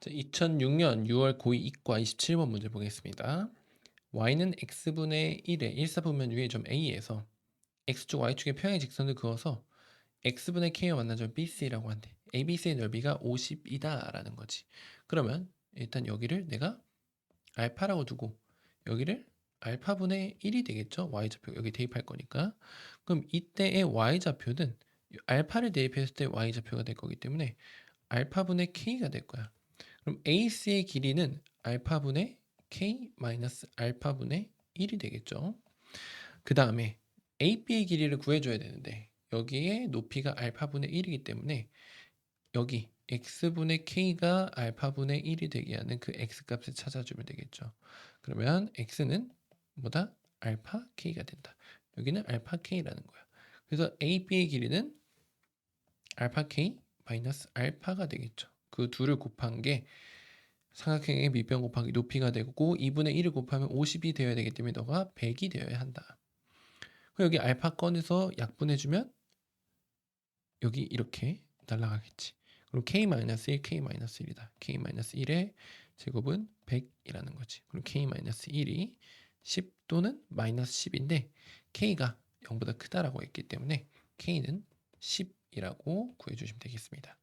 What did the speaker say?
자, 2006년 6월 고2 이과 27번 문제 보겠습니다. y는 x분의 1의 1사분면 위의 점 a에서 x축 y축의 평행 직선을 그어서 x분의 k와 만난 점 bc라고 한대. abc의 넓이가 50이다 라는 거지. 그러면 일단 여기를 내가 알파라고 두고 여기를 알파분의 1이 되겠죠? y좌표 여기 대입할 거니까. 그럼 이때의 y좌표는 알파를 대입했을 때 y좌표가 될 거기 때문에 알파분의 k가 될 거야. 그럼 AC의 길이는 알파분의 K 마이너스 알파분의 1이 되겠죠. 그 다음에 AB의 길이를 구해줘야 되는데 여기에 높이가 알파분의 1이기 때문에 여기 x분의 k가 알파분의 1이 되게 하는 그 x값을 찾아주면 되겠죠. 그러면 x는 뭐다? 알파 k가 된다. 여기는 알파 k라는 거야. 그래서 AB의 길이는 알파 k 마이너스 알파가 되겠죠. 그 둘을 곱한 게 삼각형의 밑변 곱하기 높이가 되고 2분의 1을 곱하면 50이 되어야 되기 때문에 너가 100이 되어야 한다. 그럼 여기 알파 꺼내서 약분해주면 여기 이렇게 날아가겠지. 그럼 k-1, k-1이다. k-1의 제곱은 100이라는 거지. 그럼 k-1이 10 또는 마이너스 10인데 k가 0보다 크다라고 했기 때문에 k는 10이라고 구해주시면 되겠습니다.